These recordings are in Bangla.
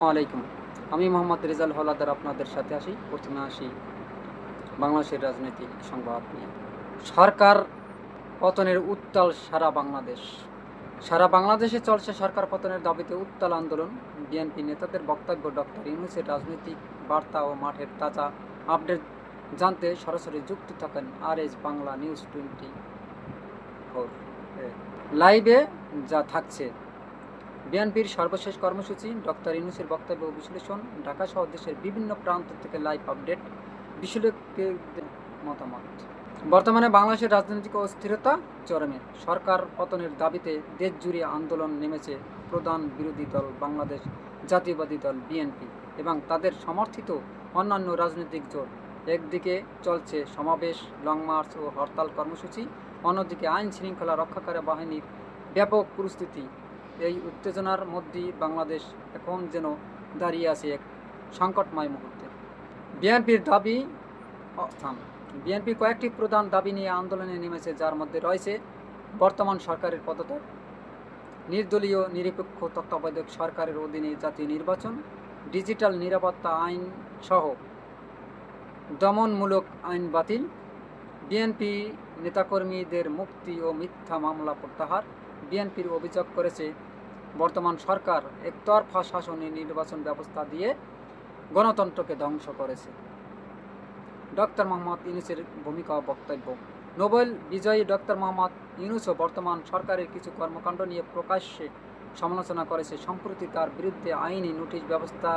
আলাইকুম। আমি মোহাম্মদ রেজাল হলাদার আপনাদের সাথে আসি প্রথমে আসি বাংলাদেশের রাজনৈতিক সংবাদ নিয়ে। সরকার পতনের উত্তাল সারা বাংলাদেশ। সারা বাংলাদেশে চলছে সরকার পতনের দাবিতে উত্তাল আন্দোলন। বিএনপি নেতাদের বক্তব্য ডক্টর ইউনুসের রাজনৈতিক বার্তা ও মাঠের তাজা আপডেট জানতে সরাসরি যুক্ত থাকেন R S Bangla news twenty four লাইভে যা থাকছে বিএনপির সর্বশেষ কর্মসূচি, ডক্টর ইউনুসের বক্তব্য বিশ্লেষণ ঢাকা সহ দেশের বিভিন্ন প্রান্ত থেকে লাইভ আপডেট বিশ্লেষকদের মতামত। বর্তমানে বাংলাদেশের রাজনৈতিক অস্থিরতা চরমে। সরকার পতনের দাবিতে দেশ জুড়ে আন্দোলন নেমেছে প্রধান বিরোধী দল বাংলাদেশ, জাতীয়বাদী দল বিএনপি এবং তাদের সমর্থিত অন্যান্য রাজনৈতিক জোট। একদিকে চলছে সমাবেশ, লং মার্চ ও হরতাল কর্মসূচি, অন্যদিকে আইন শৃঙ্খলা রক্ষাকারী বাহিনীর ব্যাপক পরিস্থিতি এই উত্তেজনার মধ্যেই বাংলাদেশ এখন যেন দাঁড়িয়ে আছে এক সংকটময় মুহূর্তে। বিএনপির দাবি বিএনপি কয়েকটি প্রধান দাবি নিয়ে আন্দোলনে নেমেছে, যার মধ্যে রয়েছে বর্তমান সরকারের পদত্যাগ, নির্দলীয়, নিরপেক্ষ তত্ত্বাবধায়ক সরকারের অধীনে জাতীয় নির্বাচন, ডিজিটাল নিরাপত্তা আইন সহ দমনমূলক আইন বাতিল, বিএনপি নেতাকর্মীদের মুক্তি ও মিথ্যা মামলা প্রত্যাহার, বিএনপির অভিযোগ করেছে বর্তমান সরকার একতরফা শাসনে নির্বাচন ব্যবস্থা দিয়ে গণতন্ত্রকে ধ্বংস করেছে। ডক্টর মোহাম্মদ ইউনুসের ভূমিকা ও বক্তব্য। নোবেল বিজয়ী ডক্টর মোহাম্মদ ইউনুসও বর্তমান সরকারের কিছু কর্মকাণ্ড নিয়ে প্রকাশ্যে সমালোচনা করেছে। সম্প্রতি তার বিরুদ্ধে আইনি নোটিশ ব্যবস্থা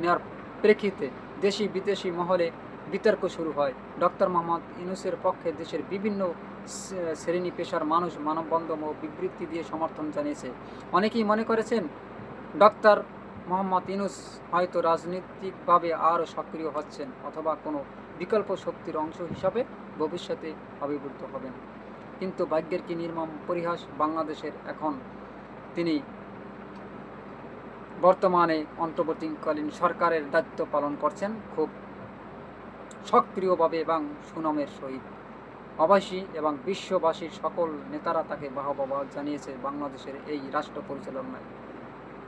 নেওয়ার প্রেক্ষিতে দেশি বিদেশি মহলে বিতর্ক শুরু হয়। ডক্টর মোহাম্মদ ইউনুসের পক্ষে দেশের বিভিন্ন শ্রেণি, পেশার মানুষ, মানববন্ধন ও বিবৃতি দিয়ে সমর্থন জানিয়েছে। অনেকেই মনে করেছেন, ডক্টর মোহাম্মদ ইউনুস হয়তো রাজনৈতিকভাবে আরও সক্রিয় হচ্ছেন অথবা কোনো বিকল্প শক্তির অংশ হিসাবে ভবিষ্যতে আবির্ভূত হবেন। কিন্তু ভাগ্যের কি নির্মম পরিহাস বাংলাদেশের এখন? তিনি বর্তমানে অন্তর্বর্তীকালীন সরকারের দায়িত্ব পালন করছেন খুব সক্রিয়ভাবে এবং সুনামের সহিত। অবাসী এবং বিশ্ববাসীর সকল নেতারা তাকে বাহবা জানিয়েছে বাংলাদেশের এই রাষ্ট্র পরিচালনায়।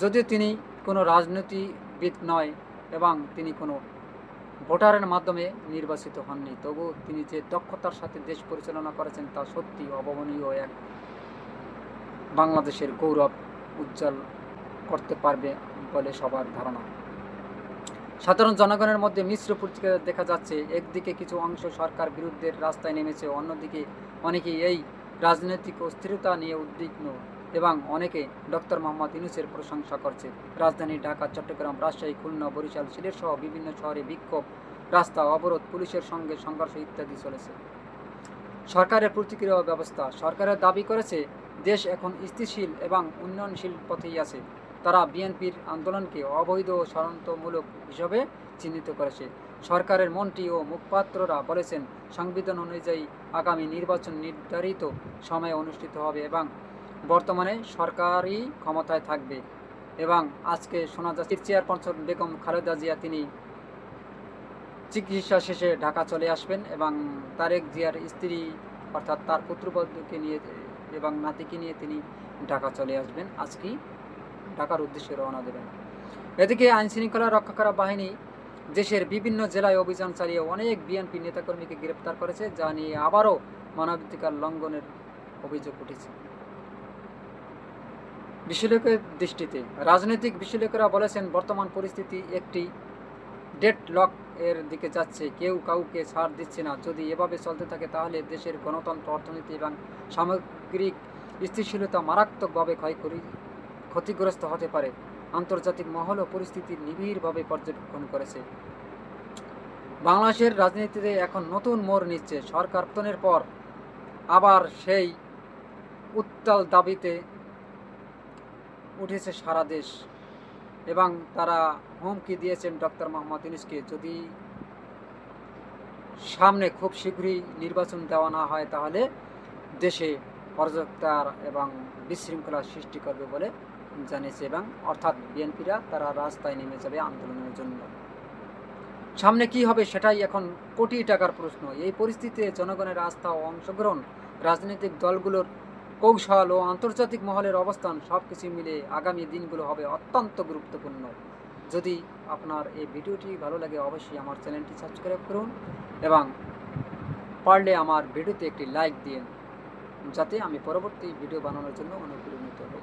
যদিও তিনি কোনো রাজনীতিবিদ নয় এবং তিনি কোনো ভোটারের মাধ্যমে নির্বাচিত হননি, তবু তিনি যে দক্ষতার সাথে দেশ পরিচালনা করেছেন তা সত্যি অভাবনীয় এক বাংলাদেশের গৌরব উজ্জ্বল করতে পারবে বলে সবার ধারণা। সাধারণ জনগণের মধ্যে মিশ্র প্রতিক্রিয়া দেখা যাচ্ছে। একদিকে কিছু অংশ সরকার বিরুদ্ধে রাস্তায় নেমেছে, অন্যদিকে অনেকেই এই রাজনৈতিক অস্থিরতা নিয়ে উদ্বিগ্ন এবং অনেকে ডক্টর মোহাম্মদ ইউনুসের প্রশংসা করছে। রাজধানী ঢাকা, চট্টগ্রাম, রাজশাহী, খুলনা, বরিশাল সিলেট সহ বিভিন্ন শহরে বিক্ষোভ, রাস্তা অবরোধ, পুলিশের সঙ্গে সংঘর্ষ ইত্যাদি চলেছে। সরকারের প্রতিক্রিয়া ব্যবস্থা। সরকারের দাবি করেছে, দেশ এখন স্থিতিশীল এবং উন্নয়নশীল পথেই আছে। তারা বিএনপির আন্দোলনকে অবৈধ ও ষড়যন্ত্রমূলক হিসাবে চিহ্নিত করেছে। সরকারের মন্ত্রী ও মুখপাত্ররা বলেছেন, সংবিধান অনুযায়ী আগামী নির্বাচন নির্ধারিত সময়ে অনুষ্ঠিত হবে এবং বর্তমানে সরকারই ক্ষমতায় থাকবে এবং আজকে শোনা যাচ্ছে চেয়ারপারসন বেগম খালেদা জিয়া তিনি চিকিৎসা শেষে ঢাকা চলে আসবেন এবং তারেক জিয়ার স্ত্রী অর্থাৎ তার পুত্রবধূকে নিয়ে এবং নাতিকে নিয়ে তিনি ঢাকা চলে আসবেন। আজকেই ঢাকার উদ্দেশ্যে রওনা দেবেন। এদিকে আইন শৃঙ্খলা রক্ষাকারী বাহিনী দেশের বিভিন্ন জেলায় অভিযান চালিয়ে অনেক বিএনপি নেতাকর্মীকে গ্রেপ্তার করেছে, যা নিয়ে আবারও মানবাধিকার লঙ্ঘনের অভিযোগ উঠেছে। বিশ্লেষকের দৃষ্টিতে রাজনৈতিক বিশ্লেষকেরা বলেছেন, বর্তমান পরিস্থিতি একটি ডেড লক এর দিকে যাচ্ছে। কেউ কাউকে ছাড় দিচ্ছে না। যদি এভাবে চলতে থাকে, তাহলে দেশের গণতন্ত্র, অর্থনীতি এবং সামগ্রিক স্থিতিশীলতা মারাত্মকভাবে ক্ষয় করি ক্ষতিগ্রস্ত হতে পারে। আন্তর্জাতিক মহলও পরিস্থিতির নিবিড়ভাবে পর্যবেক্ষণ করেছে। বাংলাদেশের রাজনীতিতে এখন নতুন মোড় নিচ্ছে। সরকার পতনের পর আবার সেই উত্তাল দাবিতে উঠেছে সারা দেশ এবং তারা হুমকি দিয়েছেন ডক্টর মোহাম্মদ ইউনুসকে। যদি সামনে খুব শীঘ্রই নির্বাচন দেওয়া না হয়, তাহলে দেশে অরাজকতার এবং বিশৃঙ্খলা সৃষ্টি করবে বলে জানিয়েছে এবং অর্থাৎ বিএনপিরা তারা রাস্তায় নেমে যাবে আন্দোলনের জন্য। সামনে কি হবে সেটাই এখন কোটি টাকার প্রশ্ন। এই পরিস্থিতিতে জনগণের আস্থা ও অংশগ্রহণ, রাজনৈতিক দলগুলোর কৌশল ও আন্তর্জাতিক মহলের অবস্থান সব কিছু মিলে আগামী দিনগুলো হবে অত্যন্ত গুরুত্বপূর্ণ। যদি আপনার এই ভিডিওটি ভালো লাগে অবশ্যই আমার চ্যানেলটি সাবস্ক্রাইব করুন এবং পারলে আমার ভিডিওতে একটি লাইক দিন, যাতে আমি পরবর্তী ভিডিও বানানোর জন্য অনুপ্রাণিত হই।